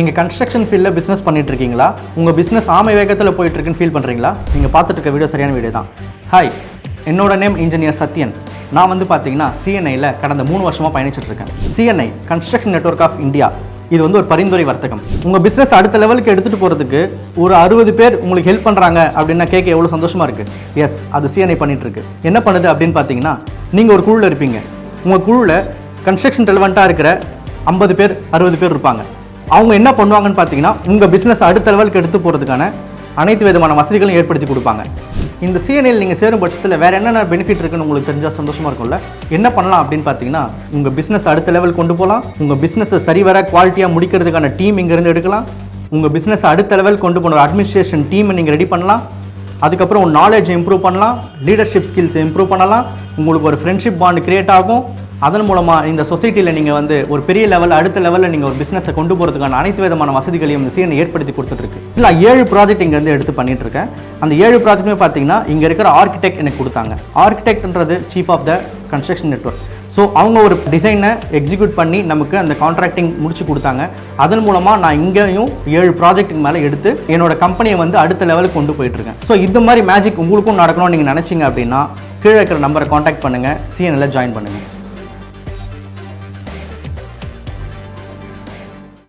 நீங்கள் கன்ஸ்ட்ரக்ஷன் ஃபீல்டில் பிஸ்னஸ் பண்ணிட்டு இருக்கீங்களா உங்கள் பிஸ்னஸ் ஆமை வேகத்தில் போயிட்டுருக்குன்னு ஃபீல் பண்ணுறீங்களா நீங்கள் பார்த்துட்டு இருக்க வீடியோ சரியான வீடியோ தான். ஹாய் என்னோட நேம் இன்ஜினியர் சத்யன். நான் வந்து பார்த்தீங்கன்னா சிஎன்ஐயில் கடந்த மூணு வருஷமாக பயணிச்சிட்ருக்கேன் CNI Construction Network of India இது வந்து ஒரு பரிந்துரை வர்த்தகம். உங்கள் பிஸ்னஸ் அடுத்த லெவலுக்கு எடுத்துகிட்டு போகிறதுக்கு ஒரு அறுபது பேர் உங்களுக்கு ஹெல்ப் பண்ணுறாங்க அப்படின்னா கேட்க எவ்வளோ சந்தோஷமாக இருக்குது எஸ் அது சிஎன்ஐ பண்ணிகிட்ருக்கு என்ன பண்ணுது அப்படின்னு பார்த்தீங்கன்னா நீங்கள் ஒரு குழுவில் இருப்பீங்க. உங்கள் குழுவில் கன்ஸ்ட்ரக்ஷன் ரெலவெண்ட்டாக இருக்கிற ஐம்பது பேர் அறுபது பேர் இருப்பாங்க. அவங்க என்ன பண்ணுவாங்கன்னு பார்த்தீங்கன்னா உங்கள் பிஸ்னஸ் அடுத்த லெவலுக்கு எடுத்து போகிறதுக்கான அனைத்து விதமான வசதிகளையும் ஏற்படுத்தி கொடுப்பாங்க. இந்த சிஎன்எல் நீங்கள் சேரும் பட்சத்தில் வேறு என்னென்ன பெனிஃபிட் இருக்குன்னு உங்களுக்கு தெரிஞ்சால் சந்தோஷமாக இருக்கும்ல? என்ன பண்ணலாம் அப்படின்னு பார்த்தீங்கன்னா உங்கள் பிஸ்னஸ் அடுத்த லெவல் கொண்டு போகலாம் உங்கள் பிஸ்னஸை சரிவர குவாலிட்டியாக முடிக்கிறதுக்கான டீம் இங்கேருந்து எடுக்கலாம். உங்கள் பிஸ்னஸ் அடுத்த லெவல் கொண்டு போன அட்மினிஸ்ட்ரேஷன் டீமை நீங்கள் ரெடி பண்ணலாம். அதுக்கப்புறம் உங்கள் நாலேஜ் இம்ப்ரூவ் பண்ணலாம். லீடர்ஷிப் ஸ்கில்ஸை இம்ப்ரூவ் பண்ணலாம். உங்களுக்கு ஒரு ஃப்ரெண்ட்ஷிப் பாண்ட் கிரியேட் ஆகும். அதன் மூலமாக இந்த சொசைட்டியில் நீங்கள் வந்து ஒரு பெரிய லெவல் அடுத்த லெவலில் நீங்கள் ஒரு பிஸ்னஸை கொண்டு போகிறதுக்கான அனைத்து விதமான வசதிகளையும் இந்த சிஎன் ஏற்படுத்தி கொடுத்துட்ருக்கு. இல்லை ஏழு ப்ராஜெக்ட் இங்கேருந்து எடுத்து பண்ணிட்டு இருக்கேன் அந்த ஏழு ப்ராஜெக்ட்டுமே பார்த்தீங்கன்னா இங்கே இருக்கிற ஆர்கிடெக்ட் எனக்கு கொடுத்தாங்க. ஆர்கிடெக்ட்ன்றது chief of the Construction Network so அவங்க ஒரு டிசைனை எக்ஸிக்யூட் பண்ணி நமக்கு அந்த கான்ட்ராக்டிங் முடிச்சு கொடுத்தாங்க. அதன் மூலமாக நான் இங்கேயும் ஏழு ப்ராஜெக்ட்டுக்கு மேலே எடுத்து என்னோட கம்பெனியை வந்து அடுத்த லெவலுக்கு கொண்டு போயிட்டுருக்கேன் ஸோ இந்த மாதிரி மேஜிக் உங்களுக்கும் நடக்கணும்னு நீங்கள் நினச்சிங்க அப்படின்னா கீழே இருக்கிற நம்பரை காண்டாக்ட் பண்ணுங்கள் சிஎன்எல்ல ஜாயின் பண்ணுங்கள்